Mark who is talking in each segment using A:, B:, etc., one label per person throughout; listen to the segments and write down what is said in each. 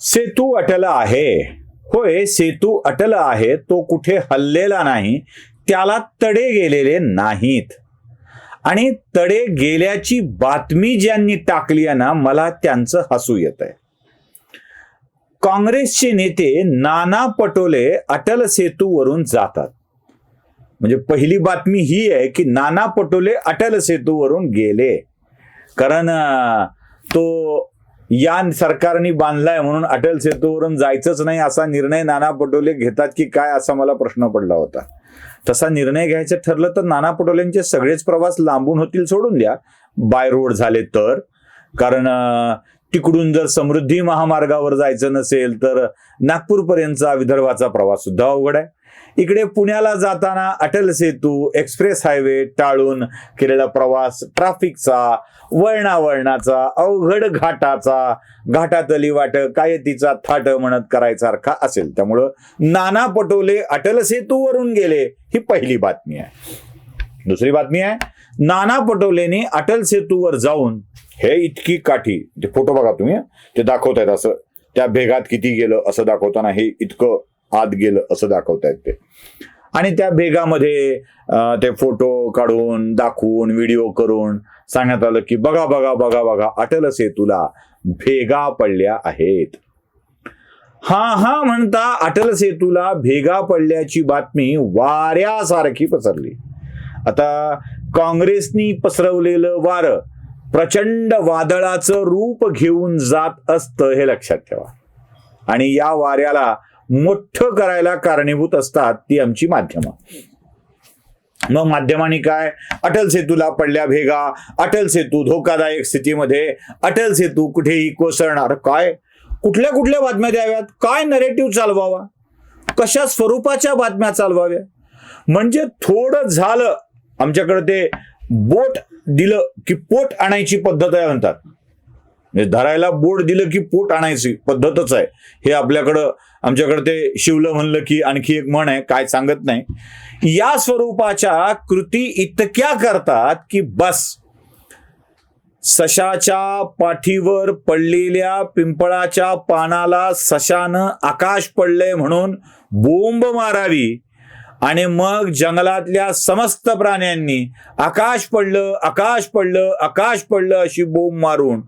A: सेतू अटल आहे. होय सेतू अटल आहे तो कुठे हल्लेला नाही त्याला तडे गेलेले नाहीत. आणि तडे गेल्याची बातमी ज्यांनी टाकली आहे ना मला त्यांचं हसू येत आहे काँग्रेसचे नेते नाना पटोले अटल सेतूवरून जातात. म्हणजे पहिली बातमी ही आहे की नाना पटोले अटल सेतूवरून गेले. कारण तो या सरकारने बांधलाय म्हणून अटल सेतूवरून जायचंच नाही असा निर्णय नाना पटोले घेतात की काय असा मला प्रश्न पडला होता. तसा निर्णय घ्यायचं ठरलं तर नाना पटोलेंचे सगळेच प्रवास लांबून होतील सोडून द्या. बाय रोड झाले तर. कारण तिकडून जर समृद्धी महामार्गावर जायचं नसेल तर नागपूरपर्यंतचा विदर्भाचा प्रवास सुद्धा अवघड आहे. इकडे पुण्याला जाताना अटल सेतू एक्सप्रेस हायवे टाळून केलेला प्रवास ट्रॅफिकचा वळणावळणाचा अवघड घाटाचा घाटातली वाट काय तिचा थाट म्हणत करायसारखा असेल. त्यामुळं नाना पटोले अटल सेतूवरून गेले ही पहिली बातमी आहे. दुसरी बातमी आहे नाना पटोलेने अटल सेतूवर जाऊन हे इतकी काठी ते फोटो बघा तुम्ही ते ते दाखवतायत असं. त्या भेगात किती गेलं असं दाखवताना हे इतकं आत गेलं असं दाखवतायत ते. आणि त्या भेगामध्ये ते फोटो काढून दाखवून व्हिडिओ करून सांगण्यात आलं की बघा बघा बघा बघा अटल सेतूला भेगा पडल्या आहेत. हा हा म्हणता अटल सेतूला भेगा पडल्याची बातमी वाऱ्यासारखी पसरली. आता काँग्रेसनी पसरवलेलं वारं प्रचंड वादळाचं रूप घेऊन जात असतं हे लक्षात ठेवा. आणि या वाऱ्याला मोठं करायला कारणीभूत असतात ती आमची माध्यमं. मग माध्यमांनी काय? अटल सेतूला पडल्या भेगा. अटल सेतू धोकादायक स्थितीमध्ये. अटल सेतू कुठेही कोसळणार. काय? कुठल्या कुठल्या बातम्या द्याव्यात? काय नरेटिव्ह चालवावा? कशा स्वरूपाच्या बातम्या चालवाव्या? म्हणजे थोडं झालं. आमच्याकडे ते बोट दिलं की पोट आणायची पद्धत आहे म्हणतात. म्हणजे धरायला बोट दिलं की पोट आणायची पद्धतच आहे. हे आपल्याकडं आमच्याकडे ते शिवलं म्हणलं की आणखी एक म्हण आहे काय सांगत नाही. या स्वरूपाच्या कृती इतक्या करतात की बस. सशाच्या पाठीवर पडलेल्या पिंपळाच्या पानाला सशानं आकाश पडले म्हणून बोंब मारावी. आणि मग जंगलातल्या समस्त प्राण्यांनी आकाश पडलं आकाश पडलं आकाश पडलं अशी बोंब मारून.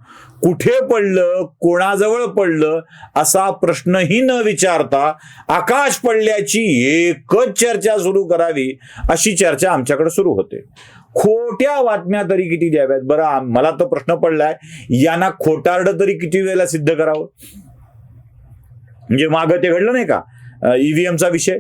A: कुठे पडलं कोणाजवळ पडलं असा प्रश्नही न विचारता आकाश पडल्याची एकच चर्चा सुरू करावी अशी चर्चा आमच्याकडे सुरू होते. खोट्या बातम्या तरी किती द्याव्यात? बरं मला तर प्रश्न पडलाय यांना खोटारडं तरी किती वेळेला सिद्ध करावं? म्हणजे मागं ते घडलं नाही का? ईव्हीएमचा विषय?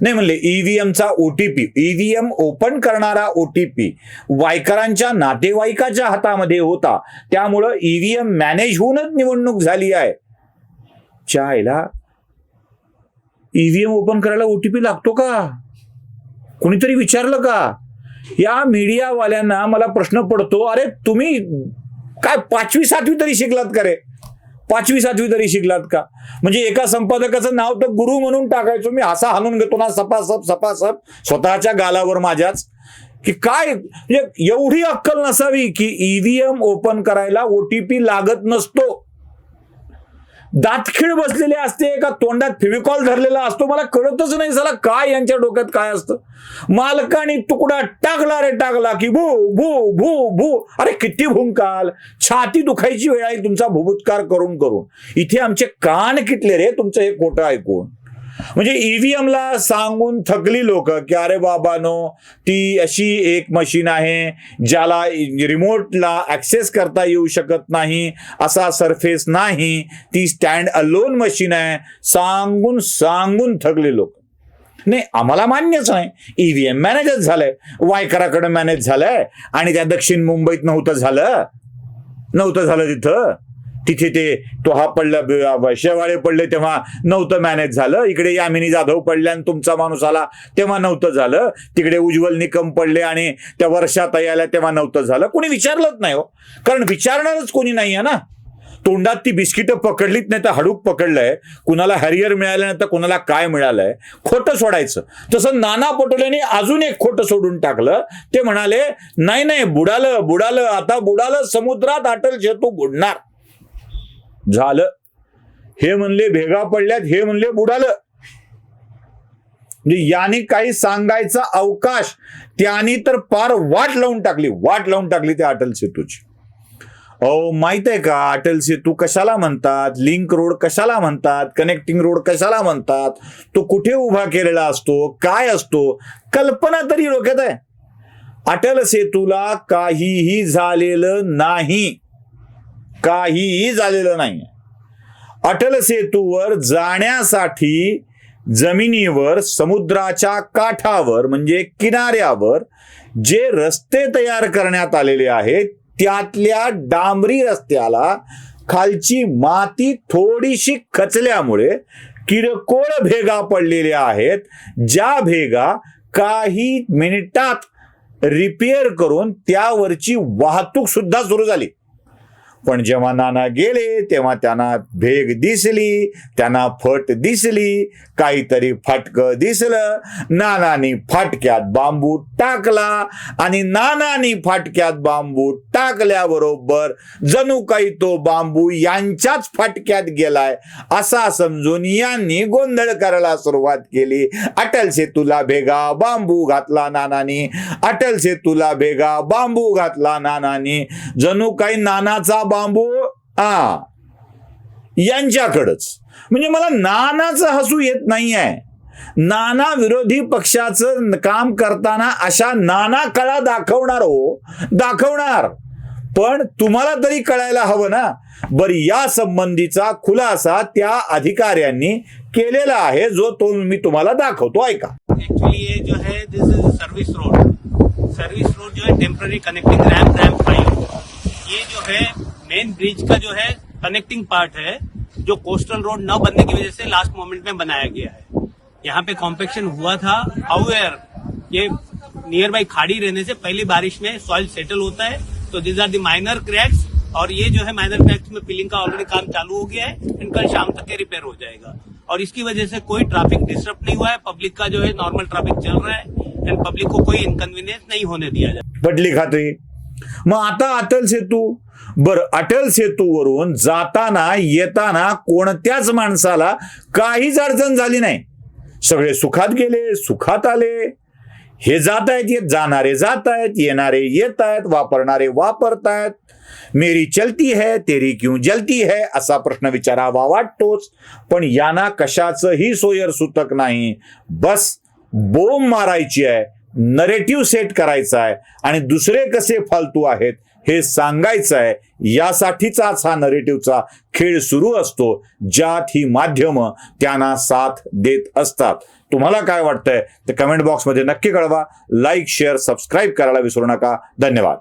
A: नाही म्हणले ईव्हीएमचा ओटीपी ईव्हीएम ओपन करणारा ओटीपी वायकरांच्या नातेवाईकाच्या हातामध्ये होता. त्यामुळं ईव्हीएम मॅनेज होऊनच निवडणूक झाली आहे. चायला ईव्हीएम ओपन करायला ओटीपी लागतो का? कुणीतरी विचारलं का? या मीडियावाल्यांना मला प्रश्न पडतो अरे तुम्ही काय पाचवी सातवी तरी शिकलात का रे? पाचवी सातवी तरी शिकलात का? म्हणजे एका संपादकाचं नाव तर गुरु म्हणून टाकायचो मी असा हाणून घेतो ना सपासप सपासप स्वतःच्या गालावर माझ्याच. की काय म्हणजे एवढी अक्कल नसावी की ईव्हीएम ओपन करायला ओटीपी लागत नसतो. दातखिळ बसलेली असते का तोंडात फेविकॉल धरलेला असतो. मला कळतच नाही झाला काय यांच्या डोक्यात काय असतं. मालकाने तुकडा टाकला रे टाकला की भू भू भू भू. अरे किती भूंकाल. छाती दुखायची वेळ आहे तुमचा भूभूतकार करून करून. इथे आमचे कान किटले रे तुमचं हे खोटं ऐकून. म्हणजे ईव्हीएमला ला सांगून थकली लोक की अरे बाबानो ती अशी एक मशीन आहे ज्याला रिमोटला ऍक्सेस करता येऊ शकत नाही असा सरफेस नाही ती स्टँड अलोन मशीन आहे सांगून सांगून थकले लोक. नाही आम्हाला मान्यच नाही. ईव्हीएम मॅनेजच झालंय. वायकराकडे मॅनेज झालंय. आणि त्या दक्षिण मुंबईत नव्हतं झालं. नव्हतं झालं तिथं. तिथे ते तो हा पडला शेवाळे पडले तेव्हा नव्हतं मॅनेज झालं. इकडे यामिनी जाधव पडल्या आणि तुमचा माणूस आला तेव्हा नव्हतं झालं. तिकडे उज्ज्वल निकम पडले आणि त्या वर्षात आल्या तेव्हा नव्हतं झालं. कोणी विचारलंच नाही हो. कारण विचारणारच कोणी नाही आहे ना. तोंडात ती बिस्किटं पकडलीत नाही तर हाडूक पकडलंय. कुणाला हॅरियर मिळालं नाही तर कुणाला काय मिळालंय. खोटं सोडायचं. तसं नाना पटोलेने अजून एक खोटं सोडून टाकलं. ते म्हणाले नाही नाही बुडालं बुडालं आता बुडालं समुद्रात अटल शेतू बुडणार. झालं. हे म्हणले भेगा पडल्यात हे म्हणले बुडालं. म्हणजे याने काही सांगायचा अवकाश त्यानी तर पार वाट लावून टाकली वाट लावून टाकली त्या अटल सेतूची. अहो माहीत आहे का अटल सेतू कशाला म्हणतात? लिंक रोड कशाला म्हणतात? कनेक्टिंग रोड कशाला म्हणतात? तो कुठे उभा केलेला असतो? काय असतो? कल्पना तरी डोक्यात आहे. अटल सेतूला काहीही झालेलं नाही. काहीही झालेलं नाही अटल सेतूवर जाण्यासाठी जमिनीवर समुद्राच्या काठावर म्हणजे किनाऱ्यावर जे रस्ते तयार करण्यात आलेले आहेत त्यातल्या डांबरी रस्त्याला खालची माती थोडीशी खचल्यामुळे किरकोळ भेगा पडलेल्या आहेत ज्या भेगा काही मिनिटात रिपेअर करून त्यावरची वाहतूक सुद्धा सुरू झाली. पण जेव्हा नाना गेले तेव्हा त्यांना भेग दिसली त्यांना फट दिसली काहीतरी फाटकं दिसलं. नानानी फाटक्यात बांबू टाकला आणि नानानी फाटक्यात बांबू टाकल्याबरोबर जणू काही तो बांबू यांच्याच फाटक्यात गेलाय असा समजून यांनी गोंधळ करायला सुरुवात केली. अटल सेतूला भेगा बांबू घातला नानानी अटल सेतूला भेगा बांबू घातला नानानी. जणू काही नानाचा बांबू हा यांच्याकडच. म्हणजे मला नानाचं हसू येत नाही आहे नाना विरोधी पक्षाचं काम करताना अशा नाना कळा दाखवणार हो दाखवणार. पण तुम्हाला तरी कळायला हवं ना? बरं या संबंधीचा खुलासा त्या अधिकाऱ्यांनी केलेला आहे जो तो मी तुम्हाला दाखवतो ऐका.
B: एक्चुअली ये जो है this is service road service road जो है temporary connecting ramp ramp five ये जो है मेन ब्रिज का जो है कनेक्टिंग पार्ट है, जो कोस्टल रोड न बनने की वजह से लास्ट मोमेंट में बनाया गया है। यहाँ पे कॉम्पेक्शन हुआ था। हाउएवर ये नियर बाई खाड़ी रहने से पहली बारिश में सॉइल सेटल होता है। तो this are the minor cracks और ये जो है माइनर क्रैक्स में फिलिंग का ऑलरेडी काम चालू हो गया है। एंड कल शाम तक ये रिपेयर हो जाएगा। और इसकी वजह से कोई ट्रैफ़िक डिस्टर्ब नहीं हुआ है। पब्लिक का जो है नॉर्मल ट्रैफ़िक चल रहा है। एंड पब्लिक को कोई इनकन्वीनियंस नहीं होने दिया जाए
A: पडली खात्री मग आता अटल सेतू? बर अटल सेतूवरून जाताना येताना कोणत्याच माणसाला काहीच अडचण झाली नाही. सगळे सुखात गेले सुखात आले. हे जात आहेत येत जाणारे जात आहेत येणारे येत आहेत वापरणारे वापरतायत. मेरी चलती है तेरी क्यों जलती है असा प्रश्न विचारावा वाटतोच. पण यांना कशाचंही सोयर सुतक नाही. बस बोंब मारायची आहे. नरेटिव्ह सेट करायचा आहे आणि दुसरे कसे फालतू आहेत हे सांगायचं आहे यासाठीचाच हा नरेटिव्हचा खेळ सुरू असतो ज्यात ही माध्यमं त्यांना साथ देत असतात. तुम्हाला काय वाटतंय? ते कमेंट बॉक्समध्ये नक्की कळवा. लाईक शेअर सबस्क्राईब करायला विसरू नका. धन्यवाद.